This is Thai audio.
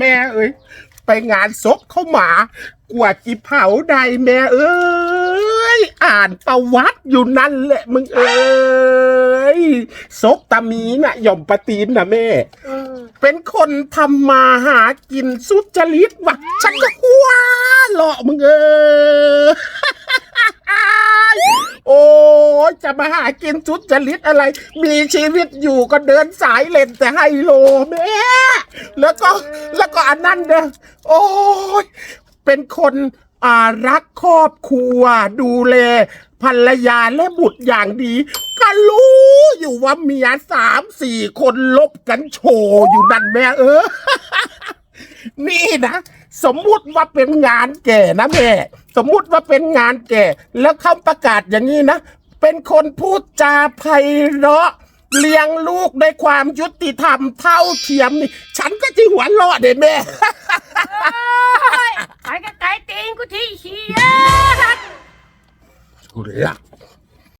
ม่เอ้ยไปงานศพเข้ามา กว่าจีเผาใดแม่เอ้ยอ่านประวัติอยู่นั่นแหละมึงเอ้ยศพตามีน่ะหย่อมปะตีนนะแม่เออเป็นคนทำมาหากินสุจริตว่ะฉันก็หัวเลาะมึงเออโอ้ยจะมาหากินสุจริตอะไร มีชีวิตอยู่ก็เดินสายเล่นแต่ไฮโลแม่ แล้วก็แล้วก็อันนั้นเด้อโอ้ยเป็นคนอารักครอบครัว ดูแลภรรยาและบุตรอย่างดีก็รู้อยู่ว่าเมียสามสี่คนลบกันโชว์อยู่นั่นแม่เออ นี่นะสมมุติว่าเป็นงานแก่นะแม่ สมมุติว่าเป็นงานแก่ แล้วเขาประกาศอย่างนี้นะ เป็นคนพูดจาไพเราะเลี้ยงลูกด้วยความยุติธรรมเท่าเทียมนี่ ฉัน ก็จะหัวเราะเด้แม่เอ้ยไปก็ไกลตีนกูทีเชีย กูรัก